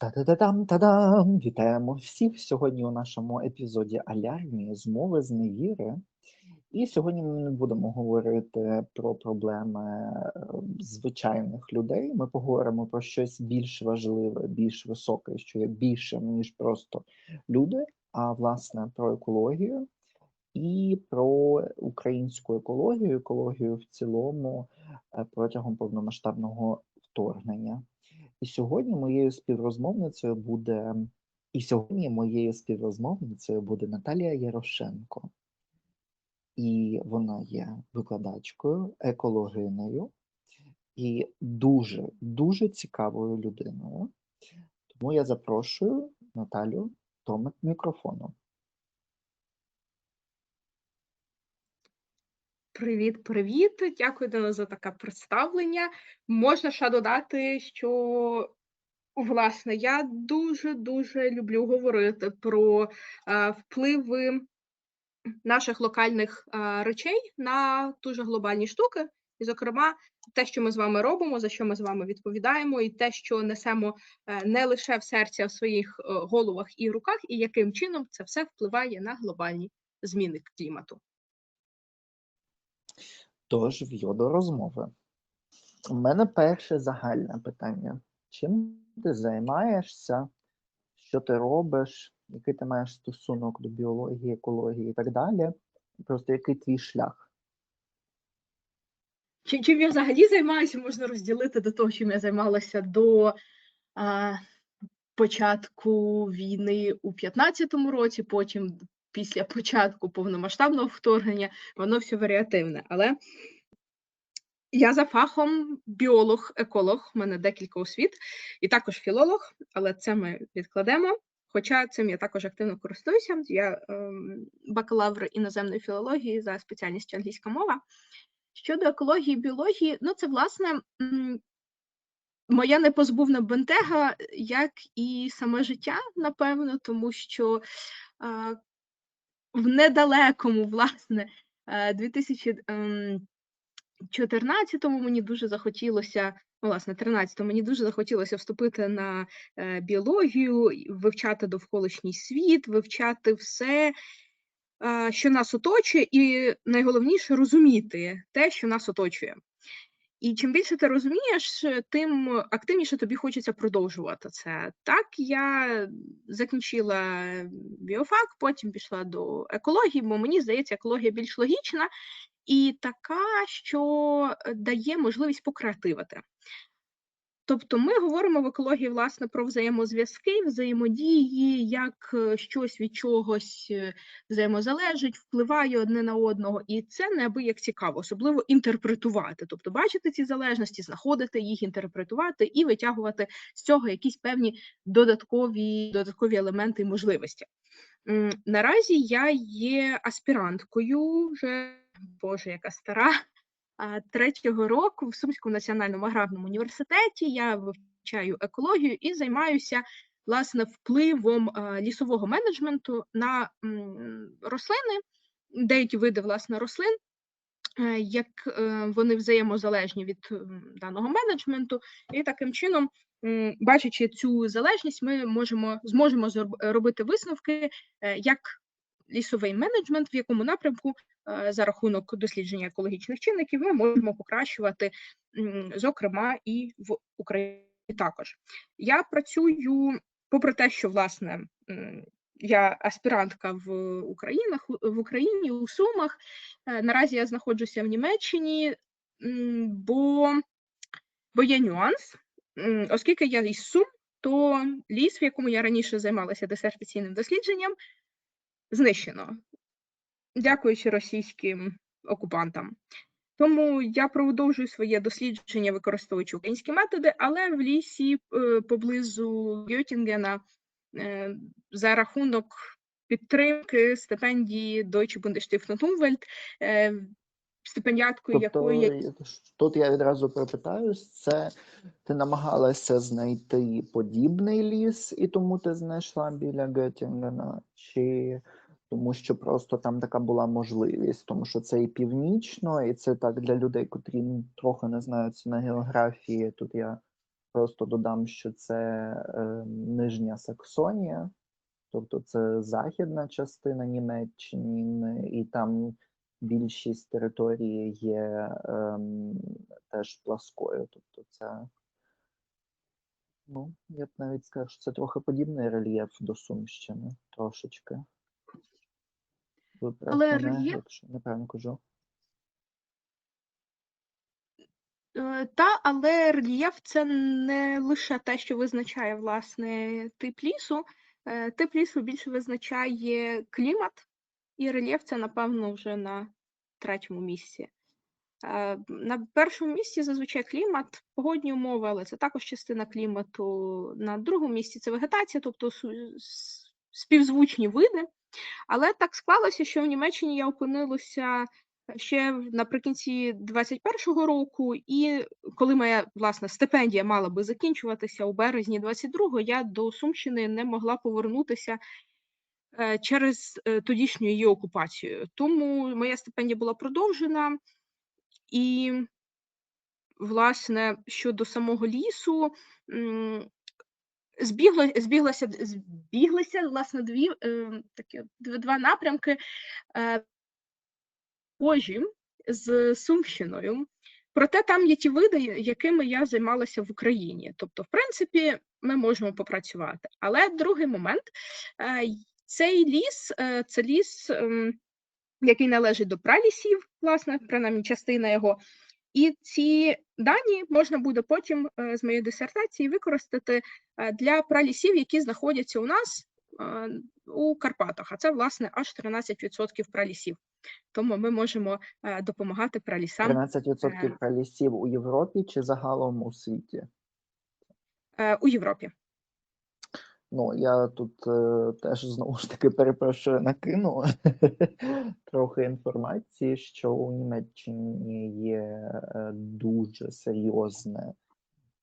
Та-та-та-дам, та-дам! Вітаємо всіх сьогодні у нашому епізоді Алярмії змови з невіри. І сьогодні ми не будемо говорити про проблеми е, звичайних людей. Ми поговоримо про щось більш важливе, більш високе, що є більше, ніж просто люди, а власне про екологію і про українську екологію, екологію в цілому е, протягом повномасштабного вторгнення. І сьогодні моєю співрозмовницею буде і сьогодні моєю співрозмовницею буде Наталія Ярошенко. І вона є викладачкою, екологиною і дуже, дуже цікавою людиною. Тому я запрошую Наталю до мікрофону. Привіт, привіт! Дякую Дана, за таке представлення. Можна ще додати, що власне я дуже дуже люблю говорити про е, впливи наших локальних е, речей на дуже глобальні штуки, і, зокрема, те, що ми з вами робимо, за що ми з вами відповідаємо, і те, що несемо е, не лише в серці, а в своїх е, головах і руках, і яким чином це все впливає на глобальні зміни клімату. Тож в'йо до розмови. У мене перше загальне питання: чим ти займаєшся, що ти робиш, який ти маєш стосунок до біології, екології і так далі? Просто який твій шлях? Чим, чим я взагалі займаюся, можна розділити до того, чим я займалася до а, початку війни у 2015 році, потім після початку повномасштабного вторгнення, воно все варіативне. Але я за фахом біолог, еколог, у мене декілька освіт, і також філолог, але це ми відкладемо. Хоча цим я також активно користуюся. Я ем, бакалавр іноземної філології за спеціальністю англійська мова. Щодо екології біології, ну це власне моя непозбувна бентега, як і саме життя, напевно, тому що е, в недалекому, власне, 2014-му ем, мені дуже захотілося, ну, власне, 13-му мені дуже захотілося вступити на е, біологію, вивчати довколишній світ, вивчати все, е, що нас оточує, і найголовніше розуміти те, що нас оточує. І чим більше ти розумієш, тим активніше тобі хочеться продовжувати це. Так, я закінчила біофак, потім пішла до екології, бо мені здається, екологія більш логічна і така, що дає можливість покреативити. Тобто ми говоримо в екології власне про взаємозв'язки, взаємодії, як е, щось від чогось е, взаємозалежить, впливає одне на одного, і це неабияк цікаво, особливо інтерпретувати, тобто бачити ці залежності, знаходити їх, інтерпретувати і витягувати з цього якісь певні додаткові, додаткові елементи і можливості. Наразі я є аспіранткою вже боже, яка стара третього року в Сумському національному аграрному університеті я вивчаю екологію і займаюся власне впливом лісового менеджменту на рослини, деякі види власне рослин. Е, як е, вони взаємозалежні від даного менеджменту, і таким чином, бачачи цю залежність, ми можемо зможемо робити висновки, е, як лісовий менеджмент, в якому напрямку за рахунок дослідження екологічних чинників ми можемо покращувати, зокрема, і в Україні також. Я працюю, попри те, що власне я аспірантка в Українах в Україні у Сумах. Е, наразі я знаходжуся в Німеччині, бо, бо є нюанс, оскільки я із Сум, то ліс, в якому я раніше займалася дисертаційним дослідженням, знищено дякуючи російським окупантам. Тому я продовжую своє дослідження, використовуючи українські методи, але в лісі е, поблизу Гьотінгена е, за рахунок підтримки стипендії Deutsche Bundesstiftung Umwelt, е, стипендіаткою тобто, якої тут я відразу припитаюсь, це ти намагалася знайти подібний ліс, і тому ти знайшла біля Геттінгена? Чи тому що просто там така була можливість, тому що це і північно, і це так для людей, котрі трохи не знаються на географії. Тут я просто додам, що це е, Нижня Саксонія, тобто це західна частина Німеччини, і там більшість території є ем, теж пласкою. Тобто це, ну, я б навіть сказав, що це трохи подібний рельєф до Сумщини, трошечки. Виправте Але рельєф- якщо кажу. Е, Та, але рельєф це не лише те, що визначає власне тип лісу. Е, Тип лісу більше визначає клімат, і рельєф це, напевно, вже на третьому місці. Е, На першому місці зазвичай клімат, погодні умови, але це також частина клімату. На другому місці це вегетація, тобто співзвучні види. Але так склалося, що в Німеччині я опинилася ще наприкінці 21-го року, і коли моя власне стипендія мала би закінчуватися у березні 22-го, я до Сумщини не могла повернутися е, через е, тодішню її окупацію. Тому моя стипендія була продовжена, і, власне, щодо самого лісу. Збігло, збіглося, збіглися власне дві е, такі два напрямки. Е, схожі з Сумщиною. Проте там є ті види, якими я займалася в Україні. Тобто, в принципі, ми можемо попрацювати. Але другий момент е, цей ліс е, це ліс, ем, який належить до пралісів, власне, принаймні частина його. І ці дані можна буде потім е, з моєї дисертації використати е, для пралісів, які знаходяться у нас е, у Карпатах. А це, власне, аж 13% пралісів. Тому ми можемо допомагати пралісам 13% Е. пралісів у Європі чи загалом у світі? у Європі. Ну, я тут е, теж знову ж таки перепрошую, накину трохи інформації, що у Німеччині є е, дуже серйозне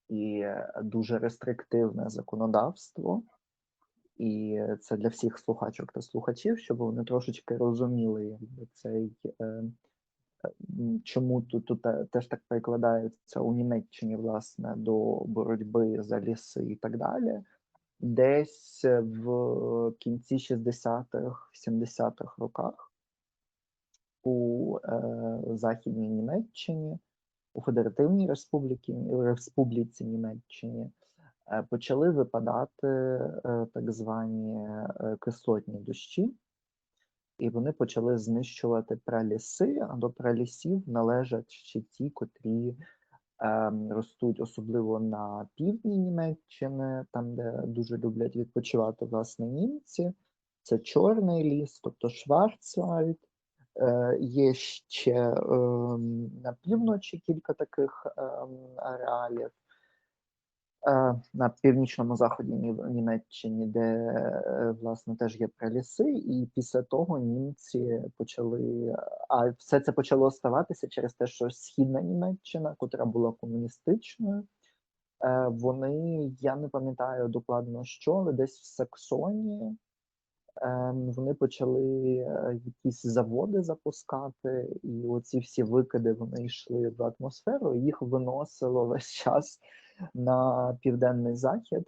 і е, дуже рестриктивне законодавство. І це для всіх слухачок та слухачів, щоб вони трошечки розуміли, якби цей е, е, чому тут, тут теж так перекладається у Німеччині, власне, до боротьби за ліси і так далі. Десь в кінці 60-х, 70-х роках у е, Західній Німеччині, у Федеративній Республіці, Республіці Німеччині е, почали випадати е, так звані е, кислотні дощі, і вони почали знищувати праліси, а до пралісів належать ще ті, котрі ростуть особливо на півдні Німеччини, там, де дуже люблять відпочивати власне німці. Це чорний ліс, тобто Шварцвальд. Е, є ще ем, на півночі кілька таких ем, ареалів. Е, на північному заході Нім- Німеччині, де е, власне теж є приліси, і після того німці почали. А все це почало ставатися через те, що східна Німеччина, котра була комуністичною, е, вони, я не пам'ятаю докладно що, але десь в Саксонії. Ем, Вони почали е, якісь заводи запускати, і оці всі викиди вони йшли в атмосферу, їх виносило весь час на південний захід,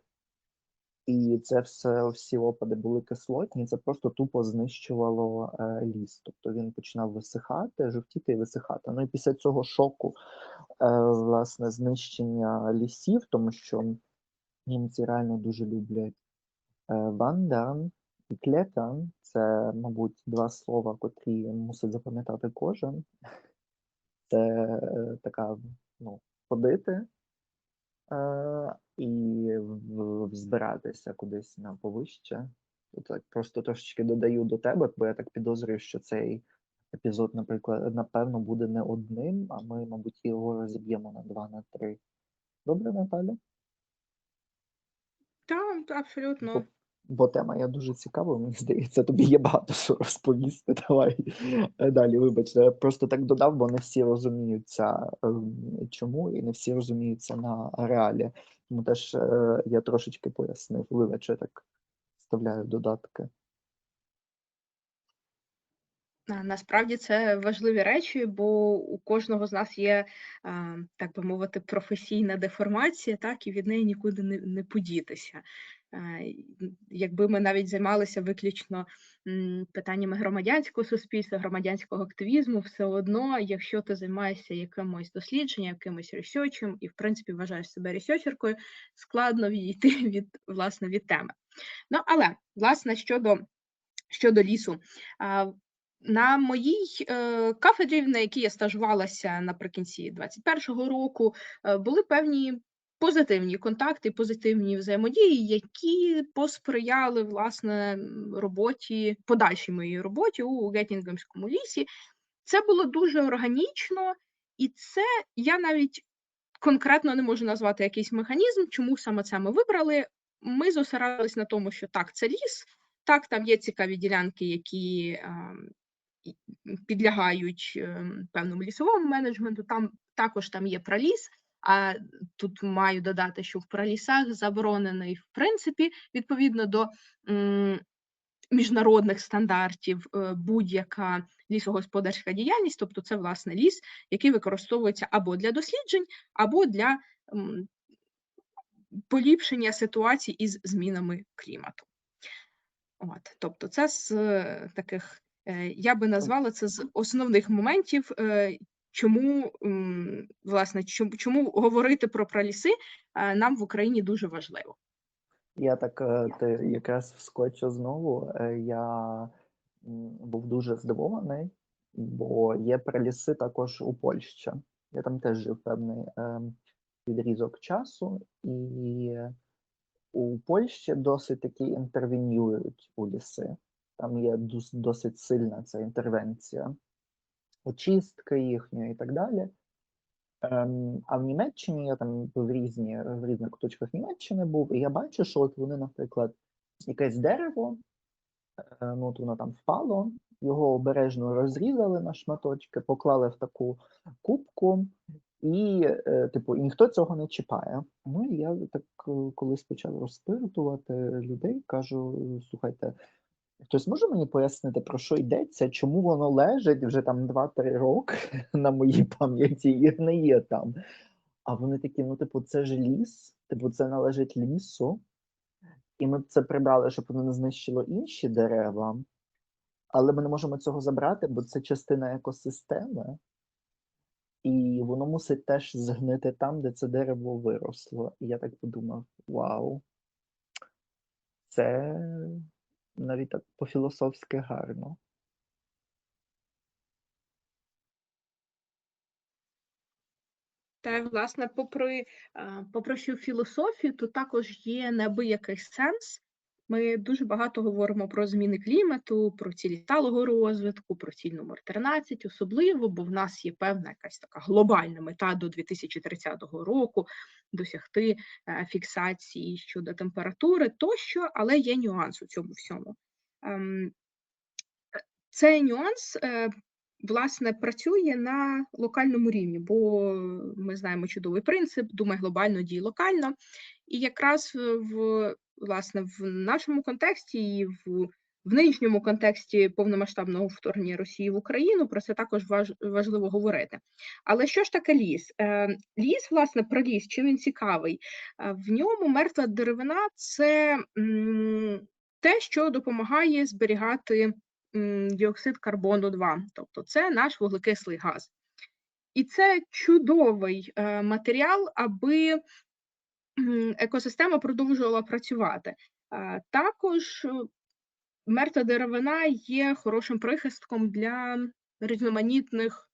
і це все всі опади були кислотні. Це просто тупо знищувало е, ліс. Тобто він починав висихати, жовтіти і висихати. Ну і після цього шоку, е, власне, знищення лісів, тому що німці реально дуже люблять е, і клетан. Це, мабуть, два слова, котрі мусить запам'ятати кожен. Це е, така, ну, ходити е, і взбиратися кудись на повище. Тут так просто трошечки додаю до тебе, бо я так підозрюю, що цей епізод, наприклад, напевно, буде не одним, а ми, мабуть, його розіб'ємо на два, на три. Добре, Наталя? Так, абсолютно. Бо тема є дуже цікава, мені здається, тобі є багато що розповісти. Давай е, далі, вибачте, я просто так додав, бо не всі розуміються, ем, чому, і не всі розуміються на реалі. Тому теж е, я трошечки пояснив. Вибач, я так вставляю додатки. Насправді це важливі речі, бо у кожного з нас є, так би мовити, професійна деформація, так, і від неї нікуди не, не подітися. Якби ми навіть займалися виключно питаннями громадянського суспільства, громадянського активізму, все одно, якщо ти займаєшся якимось дослідженням, якимось ресерчем і, в принципі, вважаєш себе ресерчеркою, складно відійти від власне від теми. Ну але власне щодо щодо лісу. На моїй е, кафедрі, на якій я стажувалася наприкінці 21-го року, е, були певні позитивні контакти, позитивні взаємодії, які посприяли власне роботі, подальшій моїй роботі у Геттінгемському лісі. Це було дуже органічно, і це я навіть конкретно не можу назвати якийсь механізм, чому саме це ми вибрали. Ми зосередились на тому, що так, це ліс, так, там є цікаві ділянки, які е, підлягають е, певному лісовому менеджменту. Там також там є проліс. А тут маю додати, що в пролісах заборонений в принципі відповідно до міжнародних стандартів е, будь-яка лісогосподарська діяльність, тобто це власне ліс, який використовується або для досліджень, або для поліпшення ситуації із змінами клімату. От, Тобто, це з е, таких, е, я би назвала це з основних моментів, чому власне чому, чому говорити про праліси нам в Україні дуже важливо. Я так е, ти якраз вскочу знову. Е, я був дуже здивований, бо є праліси також у Польщі. Я там теж жив певний е, відрізок часу, і у Польщі досить таки інтервенюють у ліси. Там є досить сильна ця інтервенція очистки їхньої і так далі. Ем, А в Німеччині я там в різні в різних куточках Німеччини був, і я бачу, що от вони, наприклад, якесь дерево, е, ну от воно там впало, його обережно розрізали на шматочки, поклали в таку кубку, і, е, типу, і ніхто цього не чіпає. Ну і я так е, колись почав розпитувати людей, кажу: слухайте. Хтось може мені пояснити, про що йдеться, чому воно лежить вже там 2-3 роки на моїй пам'яті і не є там. А вони такі: ну, типу, це ж ліс, типу, це належить лісу, і ми б це прибрали, щоб воно не знищило інші дерева. Але ми не можемо цього забрати, бо це частина екосистеми, і воно мусить теж згнити там, де це дерево виросло. І я так подумав: вау, це навіть так по-філософськи гарно. Та, власне, попри попри цю філософію, тут також є неабиякий сенс. Ми дуже багато говоримо про зміни клімату, про цілі сталого розвитку, про ціль номер 13 особливо, бо в нас є певна якась така глобальна мета до 2030 року досягти е, фіксації щодо температури тощо, але є нюанс у цьому всьому. Ем, цей нюанс. Е, власне, працює на локальному рівні, бо ми знаємо чудовий принцип, думай глобально, дій локально. І якраз в власне в нашому контексті і в в нинішньому контексті повномасштабного вторгнення Росії в Україну про це також важ, важливо говорити. Але що ж таке ліс? Е, Ліс, власне, про ліс, чим він цікавий? Е, в ньому мертва деревина це те, що допомагає зберігати діоксид карбону 2, тобто це наш вуглекислий газ. І це чудовий е, матеріал, аби екосистема продовжувала працювати. Також е, мертва деревина є хорошим прихистком для різноманітних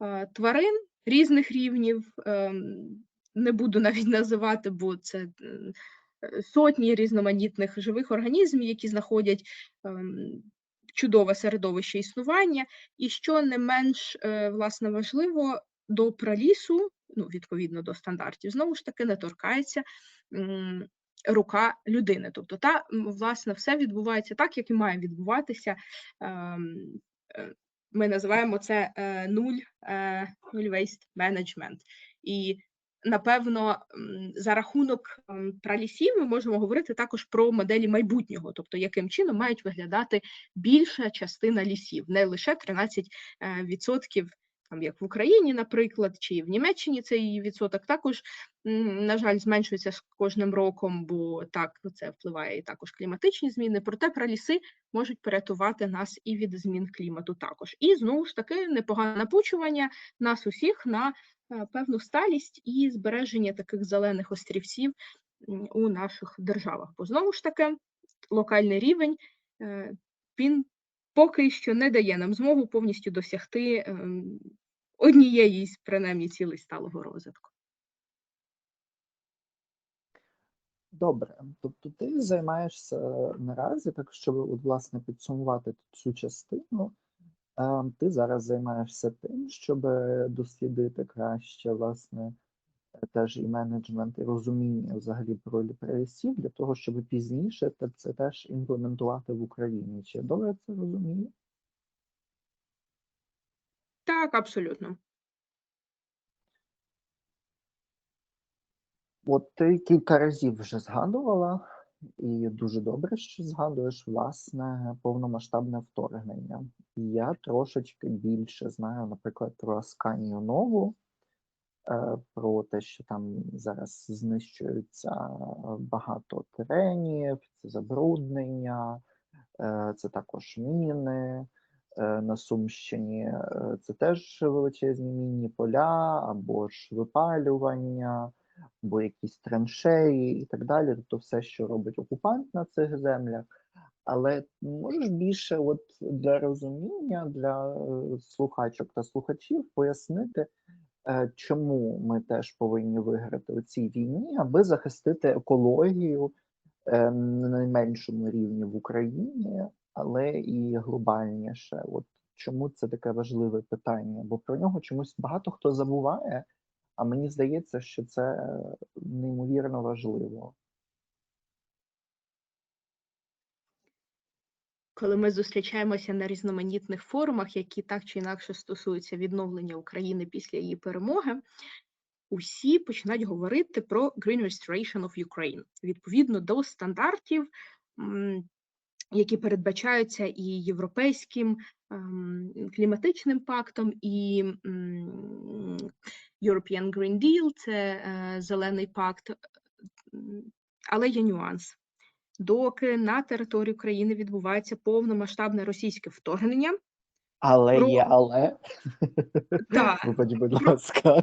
е, тварин різних рівнів. Ем, не буду навіть називати, бо це е, сотні різноманітних живих організмів, які знаходять ем, чудове середовище існування, і що не менш власне важливо до пралісу ну, відповідно до стандартів, знову ж таки не торкається рука людини. Тобто, та власне все відбувається так, як і має відбуватися. Ем, е, ми називаємо це е, нуль е, нуль management. І Напевно, за рахунок пралісів ми можемо говорити також про моделі майбутнього, тобто яким чином мають виглядати більша частина лісів, не лише 13% там як в Україні, наприклад, чи в Німеччині цей відсоток також, на жаль, зменшується з кожним роком, бо так це впливає і також кліматичні зміни. Проте праліси можуть порятувати нас і від змін клімату також. І знову ж таки непогане напучування нас усіх на е, певну сталість і збереження таких зелених острівців у наших державах. Бо знову ж таки, локальний рівень е, він поки що не дає нам змогу повністю досягти ем, однієї з принаймні цілей сталого розвитку. Добре, тобто ти займаєшся наразі, так щоб от, власне підсумувати цю частину, е, ти зараз займаєшся тим, щоб дослідити краще, власне, теж і менеджмент, і розуміння взагалі про ліпересів для того, щоб пізніше це теж імплементувати в Україні. Чи я добре це розумію? Так, абсолютно. От ти кілька разів вже згадувала, і дуже добре, що згадуєш власне повномасштабне вторгнення. Я трошечки більше знаю, наприклад, про Асканію Нову, про те, що там зараз знищується багато теренів, це забруднення, е, це також міни. Е, На Сумщині е, це теж величезні мінні поля або ж випалювання або якісь траншеї і так далі. Тобто все, що робить окупант на цих землях. Але можеш більше, от для розуміння, для е, слухачок та слухачів пояснити, е, чому ми теж повинні виграти у цій війні, аби захистити екологію е, на найменшому рівні в Україні, але і глобальніше. От чому це таке важливе питання? Бо про нього чомусь багато хто забуває. А мені здається, що це е, неймовірно важливо. Коли ми зустрічаємося на різноманітних форумах, які так чи інакше стосуються відновлення України після її перемоги, усі починають говорити про Green Restoration of Ukraine відповідно до стандартів, які передбачаються і європейським ем, кліматичним пактом, і European Green Deal, це е, зелений пакт. Але є нюанс. Доки на території України відбувається повномасштабне російське вторгнення, Але Про- є, але. да. Вибач, будь ласка.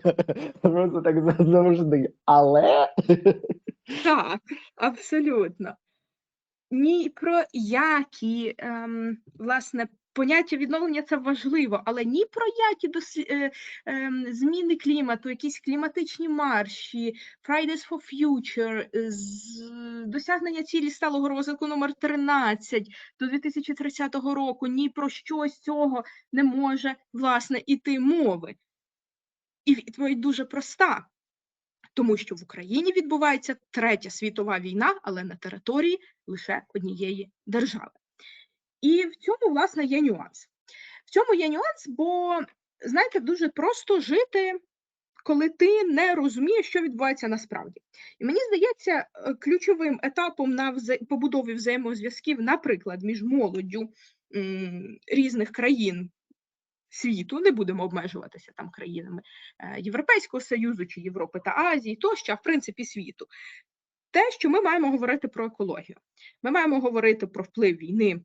Просто так завжди. Але. Так, абсолютно. Ні про які ем, власне поняття відновлення це важливо, але ні про які дослі... е, ем, зміни клімату, якісь кліматичні марші, Fridays for Future, е, досягнення цілі сталого розвитку номер 13 до 2030 року. Ні про що з цього не може власне іти мови. І відповідь дуже проста тому що в Україні відбувається третя світова війна, але на території лише однієї держави. І в цьому, власне, є нюанс. В цьому є нюанс, бо, знаєте, дуже просто жити, коли ти не розумієш, що відбувається насправді. І мені здається, е, ключовим етапом на вза- побудові взаємозв'язків, наприклад, між молоддю м, різних країн світу, не будемо обмежуватися там країнами е, Європейського Союзу чи Європи та Азії, тощо, а в принципі світу. Те, що ми маємо говорити про екологію, ми маємо говорити про вплив війни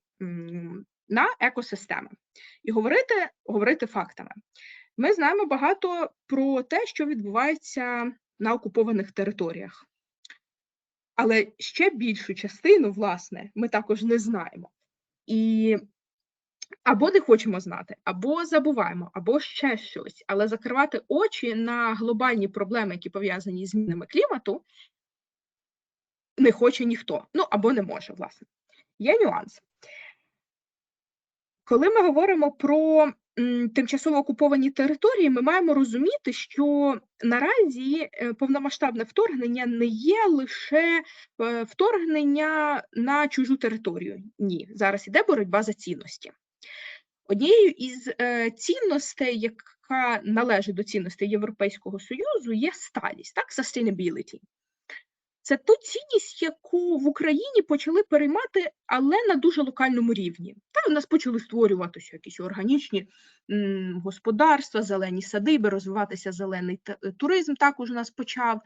на екосистеми і говорити, говорити фактами. Ми знаємо багато про те, що відбувається на окупованих територіях. Але ще більшу частину, власне, ми також не знаємо. І або не хочемо знати, або забуваємо, або ще щось. Але закривати очі на глобальні проблеми, які пов'язані з змінами клімату, не хоче ніхто. Ну або не може, власне. Є нюанс. Коли ми говоримо про тимчасово окуповані території, ми маємо розуміти, що наразі е, повномасштабне вторгнення не є лише е, вторгнення на чужу територію. Ні, зараз іде боротьба за цінності. Однією із е, цінностей, яка належить до цінностей Європейського Союзу, є сталість, так, sustainability. Це ту цінність, яку в Україні почали переймати, але на дуже локальному рівні. У нас почали створюватися якісь органічні господарства, зелені садиби, розвиватися зелений е, туризм. Також у нас почав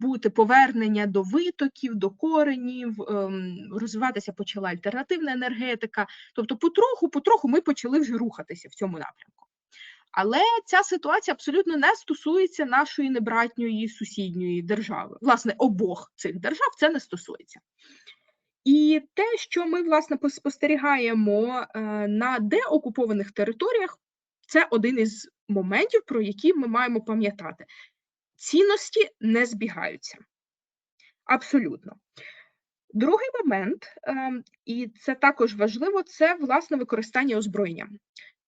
бути повернення до витоків, до коренів, ем, розвиватися почала альтернативна енергетика. Тобто, потроху, потроху ми почали вже рухатися в цьому напрямку. Але ця ситуація абсолютно не стосується нашої небратньої сусідньої держави. Власне, обох цих держав це не стосується. І те, що ми власне пос- спостерігаємо е, на деокупованих територіях, це один із моментів, про які ми маємо пам'ятати. Цінності не збігаються. Абсолютно. Другий момент, ем, і це також важливо, це власне використання озброєння.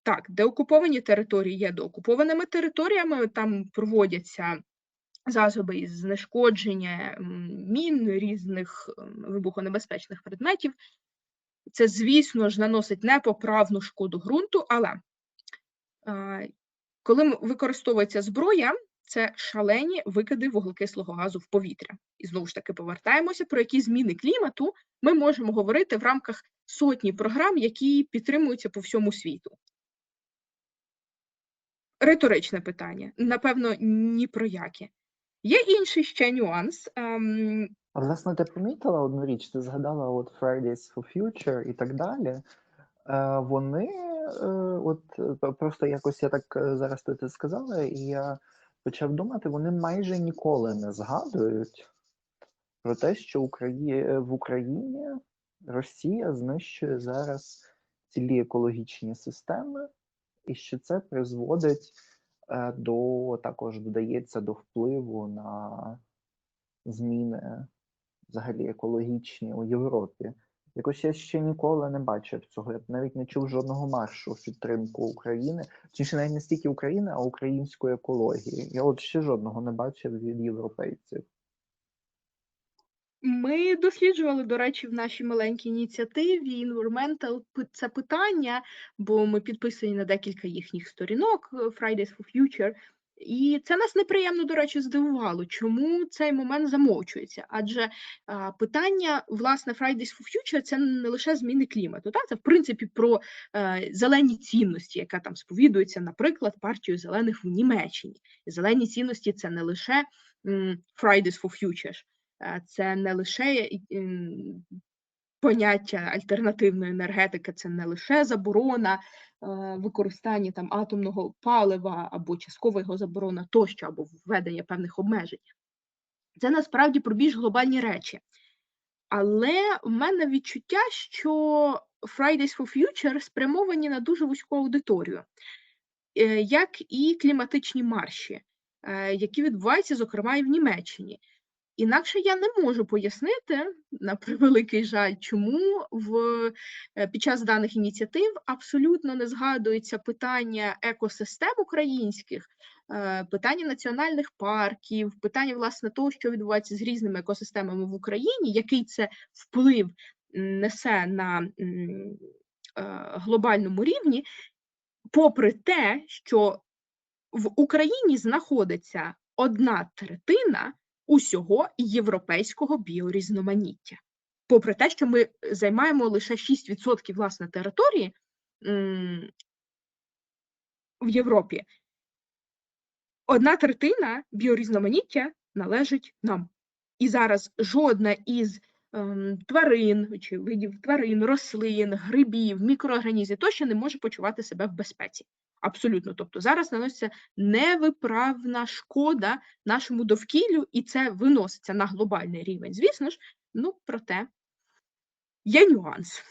Так, деокуповані території є деокупованими територіями, там проводяться засоби із знешкодження мін, різних вибухонебезпечних предметів. Це, звісно ж, наносить непоправну шкоду ґрунту, але е, коли використовується зброя, це шалені викиди вуглекислого газу в повітря. І знову ж таки повертаємося, про які зміни клімату ми можемо говорити в рамках сотні програм, які підтримуються по всьому світу. Риторичне питання. Напевно, ні про яке. Є інший ще нюанс. ем, А власне, ти помітила одну річ, ти згадала от Fridays for Future і так далі. Е, вони, е, от просто якось я так е, зараз ти це сказала, і я почав думати, вони майже ніколи не згадують про те, що в Україні Росія знищує зараз цілі екологічні системи, і що це призводить до також додається до впливу на зміни взагалі екологічні у Європі. Якось я ще ніколи не бачив цього. Я навіть не чув жодного маршу в підтримку України, чи навіть не стільки України, а української екології. Я от ще жодного не бачив від європейців. Ми досліджували, до речі, в нашій маленькій ініціативі Environmental це питання, бо ми підписані на декілька їхніх сторінок е, Fridays for Future. І це нас неприємно, до речі, здивувало, чому цей момент замовчується. Адже а, питання власне Fridays for Future це не лише зміни клімату, так це в принципі про е, зелені цінності, яка там сповідується, наприклад, партією зелених в Німеччині. Зелені цінності це не лише м, Fridays for Future, Е, це не лише поняття альтернативної енергетики, це не лише заборона е, використання там атомного палива або часткова його заборона тощо, або введення певних обмежень. Це насправді про більш глобальні речі. Але в мене відчуття, що Fridays for Future спрямовані на дуже вузьку аудиторію, е, як і кліматичні марші, е, які відбуваються, зокрема, і в Німеччині. Інакше я не можу пояснити, на превеликий жаль, чому в, е, під час даних ініціатив абсолютно не згадується питання екосистем українських, е, питання національних парків, питання власне того, що відбувається з різними екосистемами в Україні, який це вплив несе на е, глобальному рівні, попри те, що в Україні знаходиться одна третина усього європейського біорізноманіття. Попри те, що ми займаємо лише 6% власне території в Європі, одна третина біорізноманіття належить нам. І зараз жодна із ем, тварин чи видів тварин, рослин, грибів, мікроорганізмів тощо не може почувати себе в безпеці. Абсолютно. Тобто зараз наноситься невиправна шкода нашому довкіллю, і це виноситься на глобальний рівень. Звісно ж, ну проте є нюанс.